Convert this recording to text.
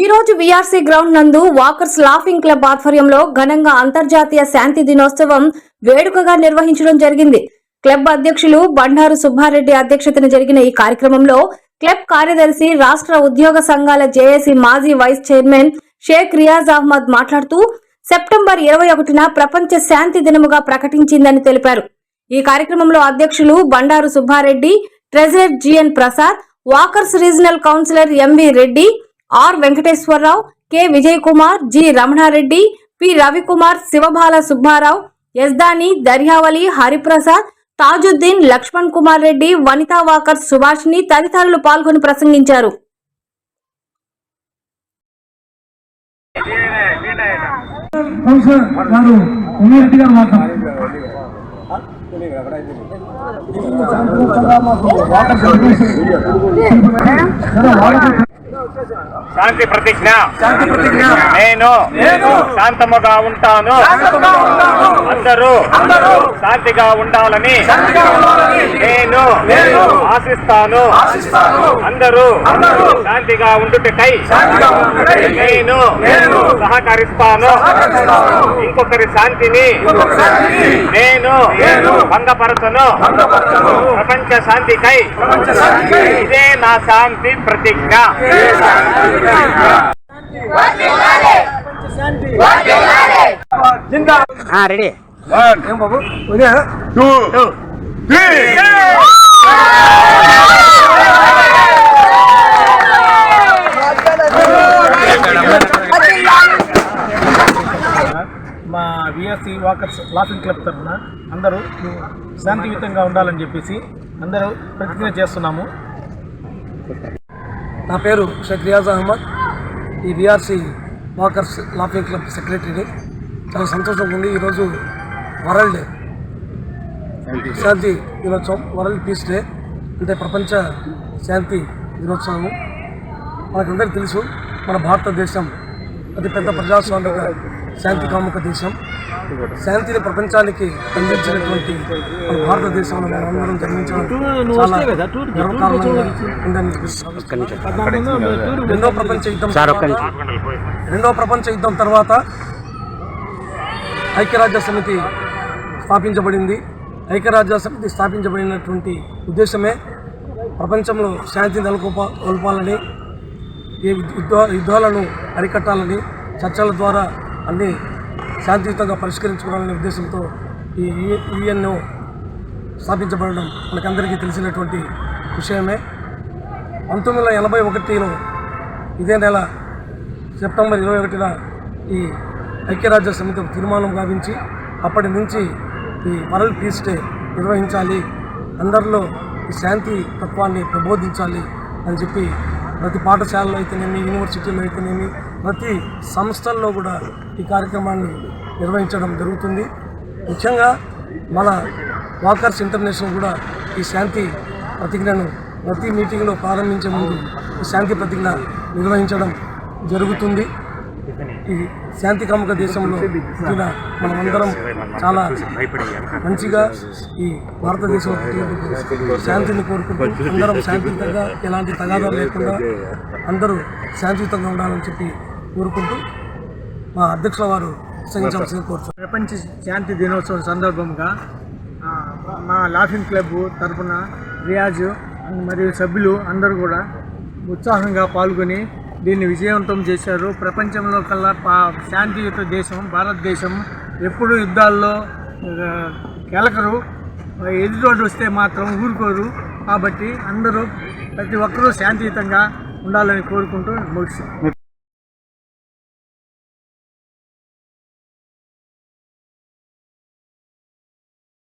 ఈ రోజు VRC ground నందు వాకర్స్ లాఫింగ్ క్లబ్ ఆధ్వర్యంలో ఘనంగా అంతర్జాతీయ శాంతి దినోత్సవం వేడుకగా నిర్వహించడం జరిగింది. క్లబ్ అధ్యక్షులు బండారు సుబ్బారెడ్డి అధ్యక్షతన జరిగిన ఈ కార్యక్రమంలో క్లబ్ కార్యదర్శి రాష్ట్ర ఉద్యోగ సంఘాల జేఏసీ మాజీ వైస్ చైర్మన్ షేక్ రియాజ్ అహ్మద్ మాట్లాడుతూ సెప్టెంబర్ ఇరవై ఒకటిన ప్రపంచ శాంతి దినముగా ప్రకటించిందని తెలిపారు. ఈ కార్యక్రమంలో అధ్యక్షులు Bandaru Subbareddy treasurer GN Prasad walkers regional councillor MV Reddy R Venkateswararao K Vijay Kumar G Ramanareddy P Ravikumar Sivabala Subbarao Yazdani Daryavali Hariprasad Tajuddin Laxman Kumar Reddy Vanitha walker Subhashini తదితరులు పాల్గొని ప్రసంగించారు. శాంతి ప్రతిజ్ఞ. నేను శాంతముగా ఉంటాను. అందరూ శాంతిగా ఉండాలని నేను ఆశిస్తాను. అందరూ శాంతిగా ఉండుటకై నేను సహకరిస్తాను. ఇంకొకరి శాంతిని నేను భంగపరచను. ప్రపంచ శాంతికై ఇదే నా శాంతి ప్రతిజ్ఞ. రెడీ ఏం బాబు ఉదయ మా విఎస్సి వాకర్స్ లాఫింగ్ క్లబ్ తరఫున అందరూ శాంతియుతంగా ఉండాలని చెప్పేసి అందరూ ప్రతిజ్ఞ చేస్తున్నాము. నా పేరు షేక్ రియాజ్ అహ్మద్. ఈ విఆర్సి వాకర్స్ లాఫింగ్ క్లబ్ సెక్రటరీని చాలా సంతోషంగా ఉంది. ఈరోజు వరల్డ్ శాంతి దినోత్సవం వరల్డ్ పీస్ డే. అంటే ప్రపంచ శాంతి దినోత్సవం. మనకందరికీ తెలుసు మన భారతదేశం అతిపెద్ద ప్రజాస్వామిక శాంతి కాముక దేశం. శాంతిని ప్రపంచానికి అందించినటువంటి భారతదేశంలో మనం అందరం జన్మించడం రెండో ప్రపంచ యుద్ధం తర్వాత- రెండో ప్రపంచ యుద్ధం తర్వాత ఐక్యరాజ్య సమితి స్థాపించబడింది. ఐక్యరాజ్య సమితి స్థాపించబడినటువంటి ఉద్దేశమే ప్రపంచంలో శాంతి నెలకొల్ప కొల్పాలని ఈ యుద్ధ యుద్ధాలను అరికట్టాలని చర్చల ద్వారా అన్ని శాంతియుతంగా పరిష్కరించుకోవాలనే ఉద్దేశంతో ఈ యుఎన్ఓ స్థాపించబడడం మనకందరికీ తెలిసినటువంటి విషయమే. పంతొమ్మిది వందల ఎనభై ఒకటిలో ఇదే నెల సెప్టెంబర్ ఇరవై ఒకటిన ఈ ఐక్యరాజ్య సమితి తీర్మానం గావించి అప్పటి నుంచి ఈ వరల్డ్ పీస్ డే నిర్వహించాలి అందరిలో ఈ శాంతి తత్వాన్ని ప్రబోధించాలి అని చెప్పి ప్రతి పాఠశాలలో అయితేనేమి యూనివర్సిటీలో అయితేనేమి ప్రతి సంస్థల్లో కూడా ఈ కార్యక్రమాన్ని నిర్వహించడం జరుగుతుంది. ముఖ్యంగా మన వాకర్స్ ఇంటర్నేషనల్ కూడా ఈ శాంతి ప్రతిజ్ఞను ప్రతి మీటింగ్లో ప్రారంభించే ముందు ఈ శాంతి ప్రతిజ్ఞ నిర్వహించడం జరుగుతుంది. శాంతి కాముక దేశంలో పుట్టిన మనమందరం చాలా మంచిగా ఈ పుట్టినందుకు శాంతిని కోరుకుంటూ అందరం శాంతియుతంగా ఎలాంటి తగాదాలు లేకుండా అందరూ శాంతియుతంగా ఉండాలని చెప్పి కోరుకుంటూ మా అధ్యక్షుల వారు ప్రసంగించాల్సింది కోరుతున్నాను ప్రపంచ శాంతి దినోత్సవం సందర్భంగా మా లాఫింగ్ క్లబ్ తరఫున రియాజ్ మరియు సభ్యులు అందరూ కూడా ఉత్సాహంగా పాల్గొని దీన్ని విజయవంతం చేశారు. ప్రపంచంలో కల్లా పా శాంతియుత దేశం భారతదేశం ఎప్పుడు యుద్ధాల్లో కెలకరు. ఎదురోడు వస్తే మాత్రం ఊరుకోరు. కాబట్టి అందరూ ప్రతి ఒక్కరూ శాంతియుతంగా ఉండాలని కోరుకుంటూ ముగిస్తాం